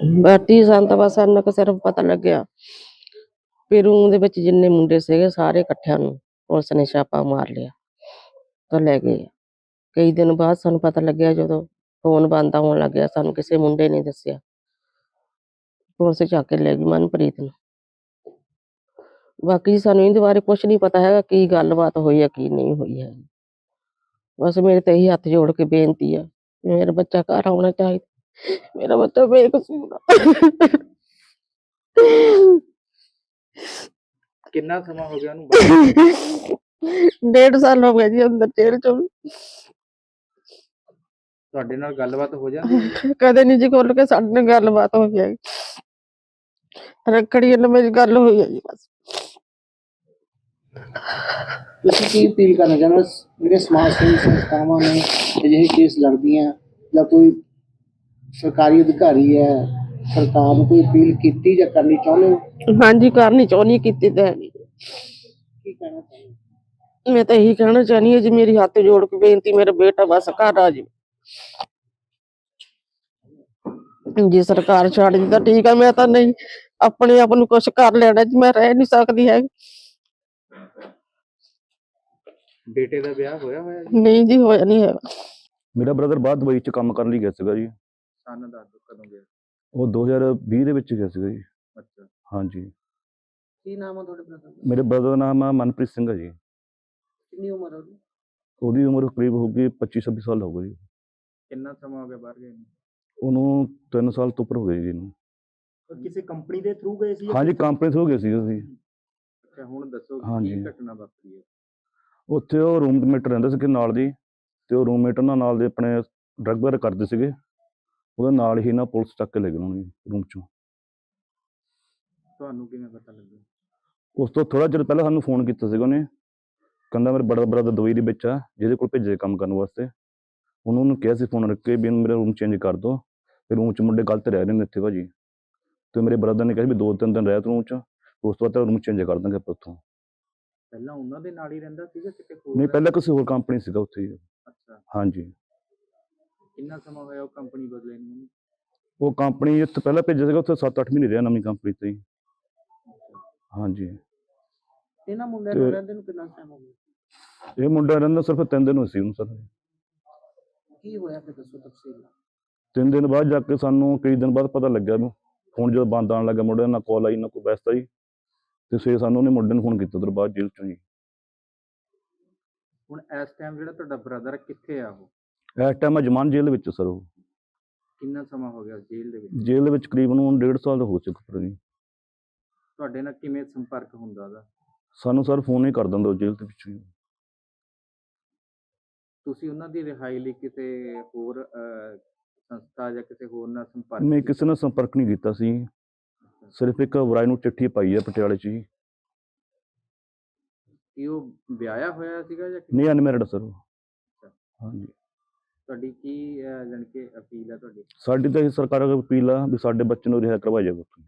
ਬਾਟੀ ਸਾਨੂੰ ਤਾਂ ਬਸ ਇੰਨਾ ਕੁ ਸਿਰਫ ਪਤਾ ਲੱਗਿਆ ਵੀ ਰੂਮ ਦੇ ਵਿੱਚ ਜਿੰਨੇ ਮੁੰਡੇ ਸੀਗੇ ਸਾਰੇ ਇਕੱਠਿਆਂ ਨੂੰ ਪੁਲਿਸ ਨੇ ਛਾਪਾ ਮਾਰ ਲਿਆ ਤਾਂ ਲੈ ਗਏ ਕਈ ਦਿਨ ਬਾਅਦ ਸਾਨੂੰ ਪਤਾ ਲੱਗਿਆ ਜਦੋਂ ਫੋਨ ਬੰਦ ਆਉਣ ਲੱਗਿਆ ਸਾਨੂੰ ਕਿਸੇ ਮੁੰਡੇ ਨੇ ਦੱਸਿਆ ਪੁਲਿਸ ਚੱਕ ਕੇ ਲੈ ਗਈ ਮਨਪ੍ਰੀਤ ਨੂੰ ਬਾਕੀ ਸਾਨੂੰ ਇਹਦੇ ਬਾਰੇ ਕੁਝ ਨਹੀਂ ਪਤਾ ਹੈਗਾ ਕੀ ਗੱਲਬਾਤ ਹੋਈ ਹੈ ਕੀ ਨਹੀਂ ਹੋਈ ਹੈ ਬਸ ਮੇਰੇ ਤੇ ਇਹੀ ਹੱਥ ਜੋੜ ਕੇ ਬੇਨਤੀ ਆ ਵੀ ਮੇਰਾ ਬੱਚਾ ਘਰ ਆਉਣਾ ਚਾਹੀਦਾ ਮੇਰਾ ਬੱਚਾ ਬੇਕਸੂਰ ਕਿੰਨਾ ਸਮਾਂ ਹੋ ਗਿਆ ਉਹਨੂੰ? ਡੇਢ ਸਾਲ ਹੋ ਗਿਆ ਜੀ ਅੰਦਰ ਜੇਲ੍ਹ ਚ ਤੁਹਾਡੇ ਨਾਲ ਗੱਲਬਾਤ ਹੋ ਜਾਂਦੀ ਹੈ? ਕਦੇ ਨਹੀਂ ਜੀ ਖੁੱਲ ਕੇ ਸਾਡੇ ਨਾਲ ਗੱਲਬਾਤ ਹੋਈ ਹੈ ਰੱਖੜੀ ਨਾਲ ਮੇਰੀ ਗੱਲ ਹੋਈ ਹੈ ਜੀ ਬਸ। ਤੁਸੀਂ ਕੀ ਅਪੀਲ ਕਰਨਾ ਚਾਹੁੰਦੇ ਹੋ? ਜਿਹੜੇ ਸਮਾਜ ਸੇਵੀ ਸੰਸਥਾਵਾਂ ਨੇ ਅਜਿਹੇ ਕੇਸ ਲੜਦੀਆਂ ਜਾਂ ਕੋਈ ਸਰਕਾਰੀ ਅਧਿਕਾਰੀ ਹੈ ਸਰਕਾਰ ਨੂੰ ਕੋਈ ਅਪੀਲ ਕੀਤੀ ਜਾਂ ਕਰਨੀ ਚਾਹੁੰਦੇ ਹੋ? ਹਾਂਜੀ ਕਰਨੀ ਚਾਹੁੰਦੀ ਕੀਤੀ ਤਾਂ ਹੈ ਨਹੀਂ ਕੀ ਕਹਿਣਾ ਚਾਹੁੰਦੇ ਹੋ? ਮੈਂ ਤਾਂ ਇਹੀ ਕਹਿਣਾ ਚਾਹਨੀ ਹਾਂ ਜੀ ਮੇਰੀ ਹੱਥ ਜੋੜ ਕੇ ਬੇਨਤੀ ਮੇਰਾ ਬੇਟਾ ਬਸ ਘਰ ਆ ਜਾਵੇ। ਜੇ ਸਰਕਾਰ ਛੱਡ ਦੀ ਤਾਂ ਠੀਕ ਆ ਮੈਂ ਤਾਂ ਨਹੀਂ ਆਪਣੇ ਆਪ ਨੂੰ ਕੁਝ ਕਰ ਲੈਣਾ ਜੀ ਮੈਂ ਰਹਿ ਨਹੀਂ ਸਕਦੀ ਹੈ ਬੇਟੇ ਦਾ ਵਿਆਹ ਹੋਇਆ ਹੋਇਆ ਜੀ? ਨਹੀਂ ਜੀ ਹੋਇਆ ਨਹੀਂ ਹੈਗਾ। ਮੇਰਾ ਬ੍ਰਦਰ ਬਾਹਰ ਦੁਬਈ ਚ ਕੰਮ ਕਰਨ ਲਈ ਗਿਆ ਸੀਗਾ ਜੀ। ਸਨ ਦੱਸ ਦਿਓ ਕਦੋਂ ਗਿਆ? ਉਹ 2020 ਦੇ ਵਿੱਚ ਗਿਆ ਸੀਗਾ ਜੀ। ਅੱਛਾ। ਹਾਂਜੀ। ਕੀ ਨਾਮ ਹੈ ਤੁਹਾਡੇ ਬ੍ਰਦਰ ਦਾ? ਮੇਰੇ ਬ੍ਰਦਰ ਦਾ ਨਾਮ ਆ ਮਨਪ੍ਰੀਤ ਸਿੰਘ ਹੈ ਜੀ। ਕਿੰਨੀ ਉਮਰ ਹੈ ਉਹਦੀ? ਉਹਦੀ ਉਮਰ ਕਰੀਬ ਹੋਊਗੀ 25 26 ਸਾਲ ਹੋਊਗੀ ਜੀ। ਕਿੰਨਾ ਸਮਾਂ ਹੋ ਗਿਆ ਬਾਹਰ ਗਏ ਨੂੰ? ਉਹਨੂੰ 3 ਸਾਲ ਤੋਂ ਉੱਪਰ ਹੋ ਗਏ ਜੀ ਇਹਨੂੰ। ਕਿਸੇ ਕੰਪਨੀ ਦੇ ਥਰੂ ਗਏ ਸੀ ਹਾਂਜੀ ਕੰਪਨੀ ਹੋ ਗਏ ਸੀ ਅਸੀਂ। ਅੱਛਾ ਹੁਣ ਦੱਸੋ ਕਿ ਹਾਂਜੀ। ਕੀ ਘਟਨਾ ਵਾਪਰੀ ਹੈ? ਉੱਥੇ ਉਹ ਰੂਮਮੇਟ ਰਹਿੰਦਾ ਸੀ ਕਿ ਨਾਲ ਦੀ ਤੇ ਉਹ ਰੂਮਮੇਟ ਉਹਨਾਂ ਨਾਲ ਦੇ ਆਪਣੇ ਡਰੱਗ ਵਗੈਰਾ ਕਰਦੇ ਸੀਗੇ। ਉਹਦੇ ਨਾਲ ਹੀ ਨਾ ਪੁਲਿਸ ਚੱਕ ਕੇ ਲੈ ਗਏ ਉਹਨੂੰ ਰੂਮ ਚੋਂ। ਤੁਹਾਨੂੰ ਕਿਵੇਂ ਪਤਾ ਲੱਗਿਆ? ਉਸ ਤੋਂ ਥੋੜਾ ਚਿਰ ਪਹਿਲਾਂ ਸਾਨੂੰ ਫੋਨ ਕੀਤਾ ਸੀਗਾ ਉਹਨੇ। ਕਹਿੰਦਾ ਮੇਰੇ ਬੜਾ ਬ੍ਰਦਰ ਦੁਬਈ ਦੇ ਵਿੱਚ ਆ ਜਿਹਦੇ ਕੋਲ ਭੇਜੇ ਕੰਮ ਕਰਨ ਵਾਸਤੇ। ਉਹਨੂੰ ਉਹਨੂੰ ਕਿਹਾ ਸੀ ਫੋਨ ਰੱਖ ਕੇ ਵੀ ਮੇਰਾ ਰੂਮ ਚੇਂਜ ਕਰ ਦਿਓ ਤੇ ਰੂਮ 'ਚ ਮੁੰਡੇ ਗਲਤ ਰਹਿ ਰਹੇ ਨੇ ਇੱਥੇ ਭਾਜੀ। ਤੇ ਮੇਰੇ ਬ੍ਰਦਰ ਨੇ ਕਿਹਾ ਵੀ ਦੋ ਤਿੰਨ ਦਿਨ ਰਹਿ ਤੂੰ ਰੂਮ 'ਚ ਉਸ ਤੋਂ ਬਾਅਦ ਰੂਮ ਚੇਂਜ ਕਰ ਦਾਂਗੇ ਆਪਾਂ ਉੱਥੋਂ। ਪਹਿਲਾਂ ਉਹਨਾਂ ਦੇ ਨਾਲ ਹੀ ਰਹਿੰਦਾ ਸੀਗਾ ਕਿਤੇ ਹੋਰ ਨਹੀਂ ਪਹਿਲਾਂ ਕਿਸੇ ਹੋਰ ਕੰਪਨੀ ਸੀਗਾ ਉੱਥੇ ਹੀ। ਅੱਛਾ। ਹਾਂਜੀ। ਕਿੰਨਾ ਸਮਾਂ ਹੋਇਆ ਉਹ ਕੰਪਨੀ ਬਦਲੇ ਨੂੰ? ਉਹ ਕੰਪਨੀ ਇੱਥੇ ਪਹਿਲਾਂ ਭੇਜਿਆ ਸੀਗਾ ਉੱਥੇ 7-8 ਮਹੀਨੇ ਰਿਹਾ ਨਵੀਂ ਕੰਪਨੀ ਤੇ ਹੀ। ਹਾਂਜੀ। ਇਹਨਾਂ ਮੁੰਡਿਆਂ ਨੂੰ ਰਹਿੰਦੇ ਨੂੰ ਕਿੰਨਾ ਟਾਈਮ ਹੋ ਗਿਆ? ਇਹ ਮੁੰਡਾ ਰਹਿੰਦਾ ਸਿਰਫ ਤਿੰਨ ਦਿਨ ਹੋਏ ਸੀ ਉਹਨੂੰ ਸਰ। ਕੀ ਹੋਇਆ ਫਿਰ ਦੱਸੋ ਤਫਸੀਲ ਤਿੰਨ ਦਿਨ ਬਾਅਦ ਜਾ ਕੇ ਸਾਨੂੰ ਕਈ ਦਿਨ ਬਾਅਦ ਪਤਾ ਲੱਗਿਆ ਨੂੰ ਫੋਨ ਜਦੋਂ ਬੰਦ ਆਉਣ ਲੱਗਾ ਮੁੰਡੇ ਨਾਲ ਕਾਲ ਆਈ ਨਾ ਕੋਈ ਵੈਸਤਾ ਜੀ ਤੇ ਸਵੇਰੇ ਸਾਨੂੰ ਉਹਨੇ ਮੁੰਡੇ ਨੂੰ ਫੋਨ ਕੀਤਾ ਬਾਅਦ ਜੇਲ੍ਹ ਚੋਂ ਜੀ। ਹੁਣ ਇਸ ਟਾਈਮ ਜਿਹੜਾ ਤੁਹਾਡਾ ਬ੍ਰਦਰ ਕਿੱਥੇ ਆ ਉਹ? ਇਸ ਟਾਈਮ ਜਮਾਨ ਜੇਲ੍ਹ ਵਿੱਚ ਸਰ ਉਹ। ਕਿੰਨਾ ਸਮਾਂ ਹੋ ਗਿਆ ਜੇਲ੍ਹ ਦੇ ਵਿੱਚ? ਜੇਲ੍ਹ ਦੇ ਵਿੱਚ ਕਰੀਬਨ ਹੁਣ ਡੇਢ ਸਾਲ ਦਾ ਹੋ ਚੁੱਕਾ ਜੀ। ਤੁਹਾਡੇ ਨਾਲ ਕਿਵੇਂ ਸੰਪਰਕ ਹੁੰਦਾ ਉਹਦਾ? ਸਾਨੂੰ ਸਰ ਫੋਨ ਹੀ ਕਰ ਦਿੰਦਾ ਉਹ ਜੇਲ੍ਹ ਦੇ ਵਿੱਚ ਹੀ। ਤੁਸੀਂ ਉਹਨਾਂ ਦੀ ਰਿਹਾਈ ਲਈ ਕਿਸੇ ਹੋਰ ਅਹ, ਸੰਸਥਾ ਜਾਂ ਕਿਸੇ ਹੋਰ ਨਾਲ ਸੰਪਰਕ ਨਹੀਂ ਕੀਤਾ? ਕਿਸੇ ਨਾਲ ਸੰਪਰਕ ਨਹੀਂ ਕੀਤਾ ਸੀ। ਸਿਰਫ ਇੱਕ ਵਰਾਈ ਨੂੰ ਚਿੱਠੀ ਪਾਈ ਹੈ ਪਟਿਆਲੇ 'ਚ ਜੀ ਕੀ ਉਹ ਵਿਆਹਿਆ ਹੋਇਆ ਸੀਗਾ ਜਾਂ? ਨਹੀਂ ਅਨਮੈਰਿਡ ਸਰ ਉਹ। ਹਾਂਜੀ। ਤੁਹਾਡੀ ਕੀ ਅਹ, ਕਿ ਅਪੀਲ ਹੈ ਤੁਹਾਡੀ ਸਾਡੀ ਤਾਂ ਇਹ ਸਰਕਾਰ ਅੱਗੇ ਅਪੀਲ ਆ ਵੀ ਸਾਡੇ ਬੱਚੇ ਨੂੰ ਰਿਹਾ ਕਰਵਾਇਆ ਜਾਵੇ ਉੱਥੋਂ।